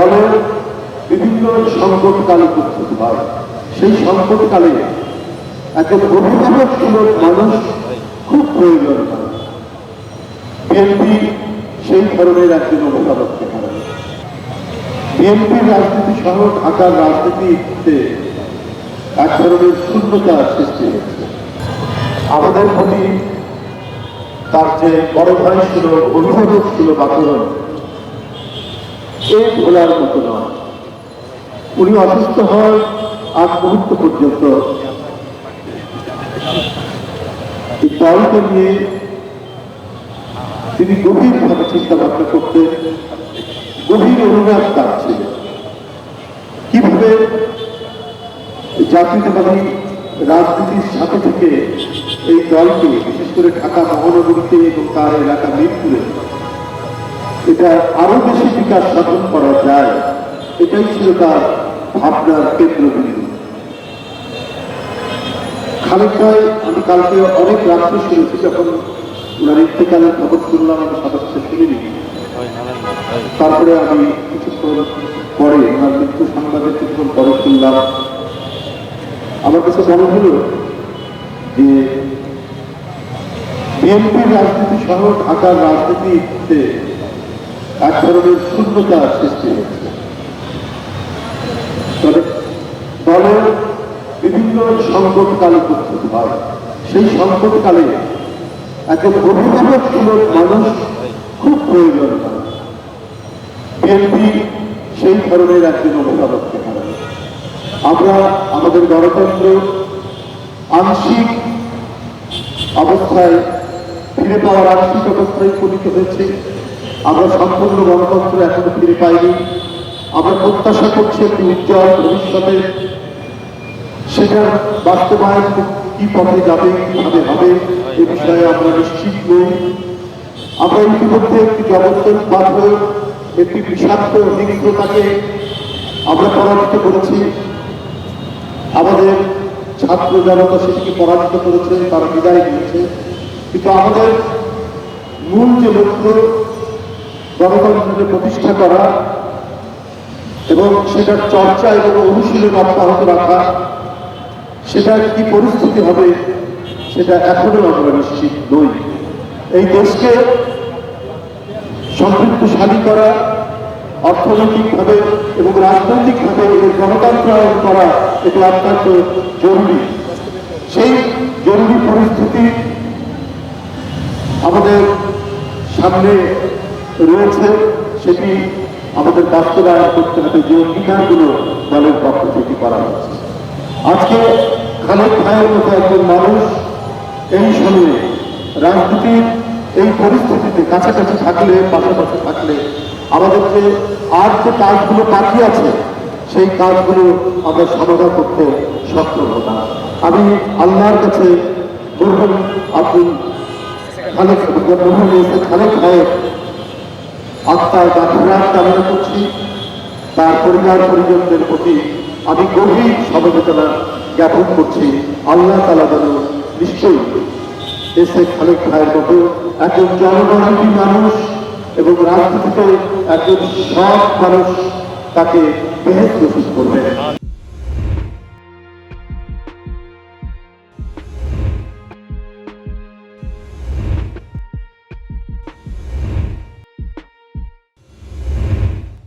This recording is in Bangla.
দলের বিভিন্ন সংকটকালে উপস্থিত হয়। সেই সংকটকালে একজন অভিভাবকমূলক মানুষ খুব প্রয়োজন বিএনপি সেই ধরনের একজন অভিভাবককে হারায়। বিএনপির রাজনীতি সহ ঢাকার রাজনীতিতে এক ধরনের শূন্যতা সৃষ্টি হয়েছে। আমাদের প্রতি তার যে বড় ভাই ছিল অভিভাবক ছিল আচরণ এ ভোলার মতো নয়। উনি অসুস্থ হওয়ার আগ মুহূর্ত পর্যন্ত দলকে নিয়ে তিনি গভীরভাবে চিন্তা ভাবনা করতেন গভীর অনুরাগ তার ছিল কীভাবে জাতীয়তাবাদী রাজনীতির সাথে থেকে এই দলকে, বিশেষ করে ঢাকা মহানগরীতে এবং তার এলাকা মিরপুরে এটা আরও বেশি বিকাশ সাধন করা যায়। এটাই ছিল তার ভাবনার কেন্দ্রবিন্দু। খালেক ভাই, আমি কালকে অনেক রাত্রে শুনেছি যখন ওনার ইন্তেকালের খবর শুনলাম আমি সদস্য শুনিনি। তারপরে আমি কিছুক্ষণ পরে ওনার মৃত্যু সংবাদের কিছুক্ষণ পরে শুনলাম। আমার কাছে মনে হলো যে বিএনপির রাজনীতি সহ ঢাকার রাজনীতিতে এক ধরনের শূন্যতা সৃষ্টি হয়েছে। তবে দলের বিভিন্ন সংকটকালে উপস্থিত হয়। সেই সংকটকালে একজন অভিভাবকমূলক মানুষ খুব প্রয়োজন হয়। বিএনপি সেই ধরনের একজন অভিভাবককে হারায়। আমরা আমাদের গণতন্ত্র আংশিক অবস্থায় ফিরে পাওয়ার আংশিক অবস্থায় উপনীত হয়েছে। আমরা সম্পূর্ণ গণতন্ত্র এখনও ফিরে পাইনি। আমরা প্রত্যাশা করছি একটি উজ্জ্বল ভবিষ্যতে। সেটার বাস্তবায়ন কি পথে যাবে, কীভাবে হবে, এ বিষয়ে আমরা নিশ্চিত নই। আমরা ইতিমধ্যে একটি জগত্তর বাধ্য একটি বিষাক্ত নিগ্রতাকে আমরা পরাজিত করেছি। আমাদের ছাত্র জনতা সেটিকে পরাজিত করেছে, তারা বিদায় দিয়েছে কিন্তু আমাদের মূল যে লক্ষ্য গণতন্ত্রকে প্রতিষ্ঠা করা এবং সেটার চর্চা এবং অনুশীলন অব্যাহত রাখা, সেটা কি পরিস্থিতি হবে, সেটা এখনও আমরা নিশ্চিত নই। এই দেশকে সমৃদ্ধশালী করা, অর্থনৈতিকভাবে এবং রাজনৈতিকভাবে এর গণতন্ত্রায়ন করা, এটা অত্যন্ত জরুরি। সেই জরুরি পরিস্থিতি আমাদের সামনে রয়েছে সেটি আমাদের বাস্তবায়ন করতে হবে যে অঙ্গীকারগুলো দলের পক্ষ থেকে করা হচ্ছে আজকে খালেদ ভাইয়ের মতো একজন মানুষ এই সময়ে রাজনীতির এই পরিস্থিতিতে কাছাকাছি থাকলে পাশাপাশি থাকলে আমাদের যে আর যে কাজগুলো বাকি আছে সেই কাজগুলো আমরা সমাধান করতে সক্ষম হতাম আমি আল্লাহর কাছে মরহুম আব্দুল খালেক মরহুম ভাইয়ের আত্মার গাফিরাত কামনা করছি। তার পরিবার পরিজনদের প্রতি আমি গভীর সমবেদনা জ্ঞাপন করছি। আল্লাহ তালা যেন নিশ্চয়ই এসে খালেক ভাইয়ের মতো একজন জনগণী মানুষ এবং রাজনীতিতে একজন সৎ মানুষ তাকে বেহেস্ত করবে